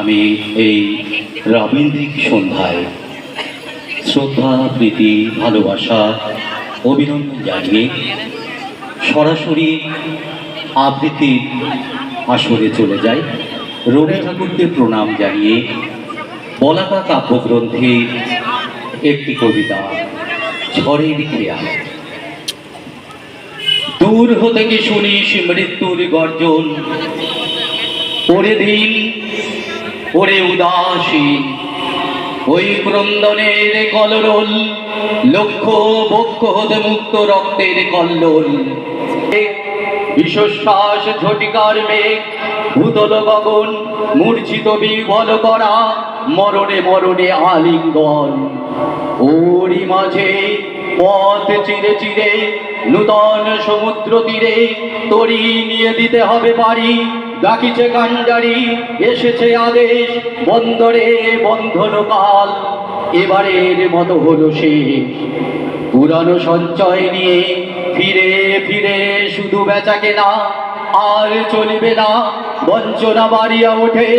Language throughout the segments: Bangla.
আমি এই রবীন্দ্রিক সন্ধ্যায় শ্রদ্ধা, প্রীতি, ভালোবাসা, অভিনন্দন জানিয়ে সরাসরি আবৃত্তির আসরে চলে যাই। রবি ঠাকুরকে প্রণাম জানিয়ে বলাকা কাব্যগ্রন্থের একটি কবিতা, ঝড়ের খেয়া দূর হতে কি শুনিস মৃত্যুর গর্জন? পরে দিন ওরে উদাসীন ওই ক্রন্দনের কলরল লক্ষ বক্ষ হতে মুক্ত রক্তের কল্লোল। বিশ্বশ্বাস ঝটিকার মেঘ, ভূতল গগন, মূর্ছিত বিবল করা মরণে মরণে আলিঙ্গন। ওরই মাঝে পথ চিরে চিরে, নূতন সমুদ্র তীরে, তরি নিয়ে দিতে হবে পারি। ডাকিছে কান্ডারি এসেছে আদেশ, বন্দরে বন্ধন কাল এবারের মতো হলো শেষ। পুরানো সঞ্চয় নিয়ে ফিরে ফিরে শুধু বেচা কেনা আর চলিবে না, বঞ্চনা বাড়িয়া ওঠে।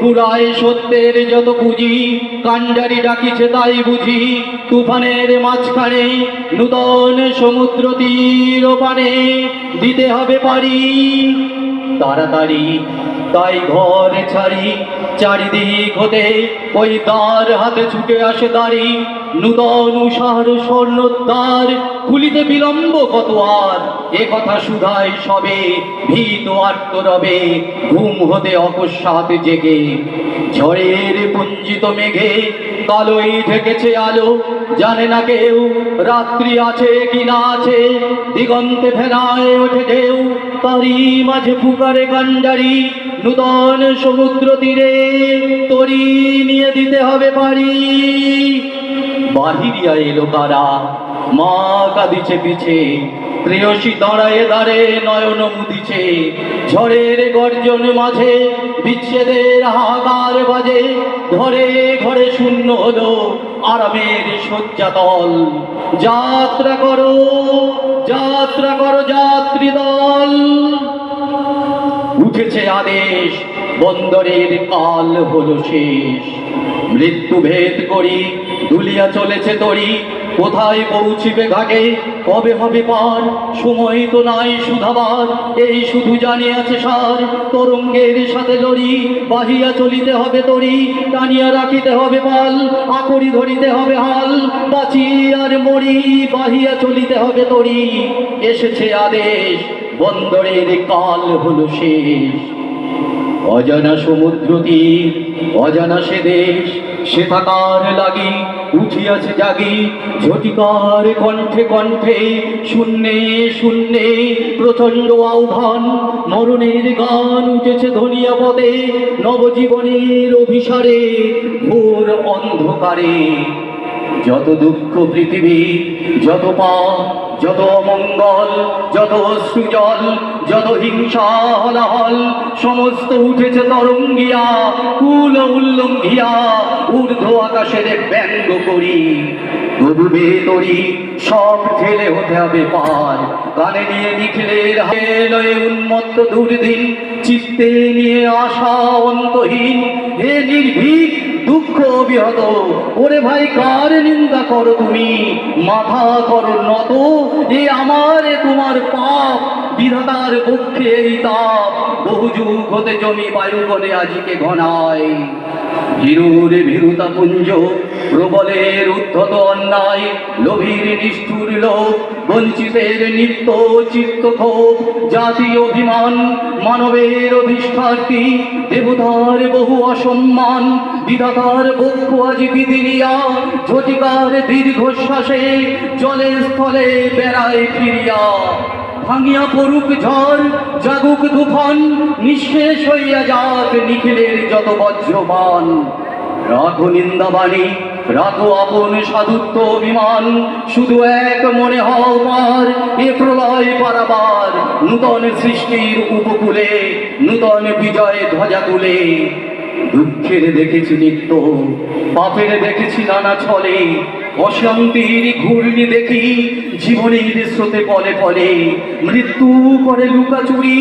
পুরায় সত্যের যত পুঁজি কান্ডারি ডাকিছে তাই বুঝি। তুফানের মাঝখানে নূতন সমুদ্র তীর পানে দিতে হবে পারি। তাড়াতাড়ি তাই ঘর ছাড়ি, চারিদিক হতে ওই দ্বার হাতে ছুটে আসে দাঁড়ি নূতন উষার স্বর্ণদ্বার খুলিতে বিলম্ব কত আর? এ কথা সুধাই সবে ভীত আর্ত রবে ঘুম হতে অকস্মাৎ জেগে। ঝড়ের পুঞ্জিত মেঘে কালোই ঢেকেছে আলো। জানে না কেউ রাত্রি আছে কি না আছে। দিগন্তে ফেরায় ওঠে ঢেউ, তারই মাঝে ফুকারে কান্ডারি নূতন সমুদ্র তীরে তরি নিয়ে দিতে হবে পারি। বাহিরিয়া এলো কারা? মা কাঁদিছে পিছে। প্রেয়সী দাঁড়ায় দাঁড়ে নয়ন মুদিছে। ঝড়ের গর্জন মাঝে বিচ্ছেদের হাহাকার বাজে। ঘরে ঘরে শূন্য হলো আরামের শয্যাতল যাত্রা করো যাত্রা করো যাত্রী দল। উঠেছে আদেশ, বন্দরের কাল হলো শেষ। মৃত্যু ভেদ করি, দুলিয়া চলেছে তরি। কোথায় পৌঁছিবে ঘাটে? কবে হবে পার? সময় তো নাই সুধাবার। এই শুধু জানে আছে সার, তরঙ্গের সাথে লড়ি, বাহিয়া চলিতে হবে তরি, টানিয়া রাখিতে হবে পাল আকরি ধরিতে হবে হাল বাঁচি আর মরি, বাহিয়া চলিতে হবে তরি। এসেছে আদেশ, বন্দরের কাল হলো শেষ। অজানা সমুদ্র তীর, অজানা সে দেশ, সে থাকার লাগি উঠিয়াছে জাগি ঝটিকার কণ্ঠে কণ্ঠে, শূন্যে শূন্যে, প্রচণ্ড আহ্বান, মরণের গান উঠেছে ধনিয়া পদে, নবজীবনের অভিসারে, ঘোর অন্ধকারে। যত দুঃখ পৃথিবী, যত পাপ, যত অমঙ্গল, যত সুজল যত হিংসা হলাহল, সমস্ত উঠেছে তরঙ্গিয়া, কুল উল্লঙ্ঘিয়া, ঊর্ধ্ব আকাশের ব্যঙ্গ করি। তবু বেতরি সব ঠেলে হতে হবে পার। কানে নিয়ে নিখিলের উন্মত্ত দুর্দিন, চিত্তে নিয়ে আশা অন্তহীন, হে নির্ভীক দুঃখ বিহত ওরে ভাই, কার নিন্দা করো তুমি? মাথা করো নত। এ আমার তোমার পাপ। বিধাতার পক্ষে এই তাপ। বহু যুগ হতে জমি বায়ু বলে আজিকে ঘনায়। ভীরুর ভীরুতা পুঞ্জ, প্রবলের উদ্ধত অন্যায়, লোভীর নিষ্ঠুর লোক বঞ্চিতের নিত্য চিত্ত ক্ষোভ, জাতি অভিমান, মানবের অধিষ্ঠার্থী দেবতার বহু অসম্মান, বিধাতার বক্ষ আজ বিদিরিয়া, ঝটিকার দীর্ঘশ্বাসে জলে স্থলে বেড়ায় ফিরিয়া। ভাঙিয়া পড়ুক ঝড়, জাগুক তুফান, নিঃশেষ হইয়া যাক নিখিলের যত বজ্রমান রাখো নিন্দাবাণী, রাখো আপন সাধুত্ব অভিমান, শুধু এক মনে হও পার এ প্রলয় পারাবার নূতন সৃষ্টির উপকূলে, নূতন বিজয় ধ্বজা তুলে দুঃখের দেখেছি নিত্য, পাপের দেখেছি নানা ছলে অশান্তির ঘূর্ণি দেখি, জীবনের স্রোতে পলে পলে মৃত্যু করে লুকাচুরি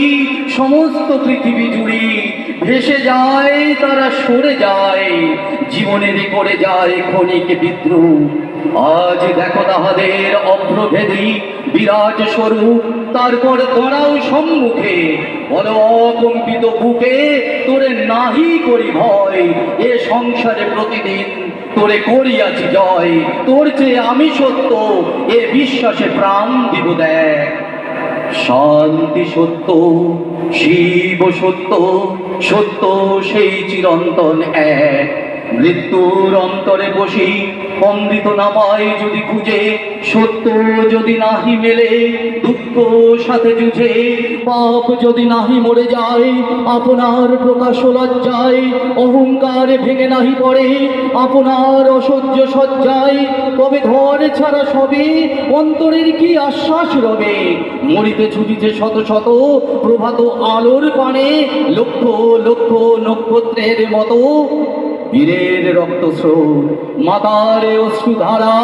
সমস্ত পৃথিবী জুড়ি, ভেসে যায়, তারা সরে যায়, জীবনের করে যায় ক্ষণিক বিদ্রুপ আজ দেখো তাহাদের অভ্রভেদী বিরাট স্বরূপ, তারপর দাঁড়াও সম্মুখে। বল, অকম্পিত বুকে তোরে নাহি করি ভয়, এ সংসারে প্রতিদিন তোরে করিয়াছি জয়। তোর চেয়ে আমি সত্য, এ বিশ্বাসে প্রাণ দিব দেখ শান্তি সত্য, শিব সত্য সত্য সেই চিরন্তন এক। মৃত্যুর অন্তরে বসি, অমৃত নামায় যদি খুঁজে, সত্য যদি নাহি মেলে, দুঃখ সাথে জুঝে পাপ যদি নাহি মরে যায়, আপনার প্রকাশ লজ্জায়, অহংকার ভেঙে নাহি পড়ে, আপনার অসহ্য সজ্জায় তবে ঘর ছাড়া সবে অন্তরের কি আশ্বাস রবে? মরিতে ছুটিছে শত শত প্রভাত আলোর পানে, লক্ষ লক্ষ নক্ষত্রের মতো বীরের রক্তস্রোত মাতার অশ্রুধারা,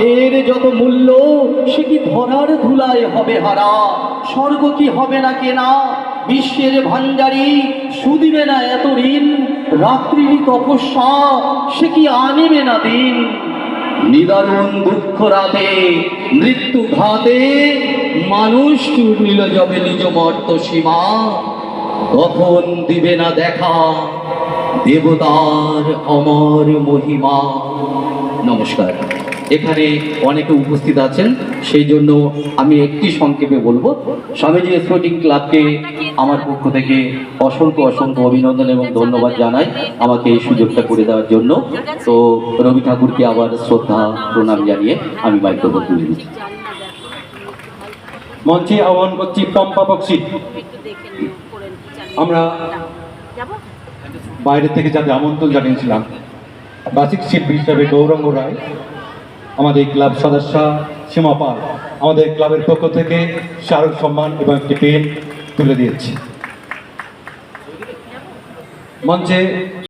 এর যত মূল্য, সে কি ধরার ধুলায় হবে হারা? স্বর্গ কি হবে না কেনা? বিশ্বের ভান্ডারি সুদিবে না এত ঋণ? রাত্রির তপস্যা, সে কি আনিবে না দিন? নিদারুণ দুঃখ রাতে, মৃত্যু ঘাতে, মানুষ চূর্ণিল যাবে নিজ মর্ত সীমা। তখন দিবে না দেখা। দেবতার অমর মহিমা। নমস্কার। এখানে অনেকে উপস্থিত আছেন সেই জন্য আমি একটি সংক্ষেপে বলব। স্বামীজি স্পোর্টিং ক্লাবকে আমার পক্ষ থেকে অসংখ্য অসংখ্য অভিনন্দন এবং ধন্যবাদ জানাই আমাকে এই সুযোগটা করে দেওয়ার জন্য। তো রবি ঠাকুরকে আবার শ্রদ্ধা প্রণাম জানিয়ে আমি মাইক্রোফোন তুলে দিচ্ছি। মঞ্চে আহ্বান করছি পম্পা বক্সি আমরা বাইরে থেকে যাতে আমন্ত্রণ জানিয়েছিলাম, বাসিক শিল্পী হিসাবে গৌরঙ্গ রায়, আমাদের ক্লাব সদস্য সীমা পাল, আমাদের ক্লাবের পক্ষ থেকে শাহরুখ সম্মান এবং একটি পেন তুলে দিয়েছে। মঞ্চে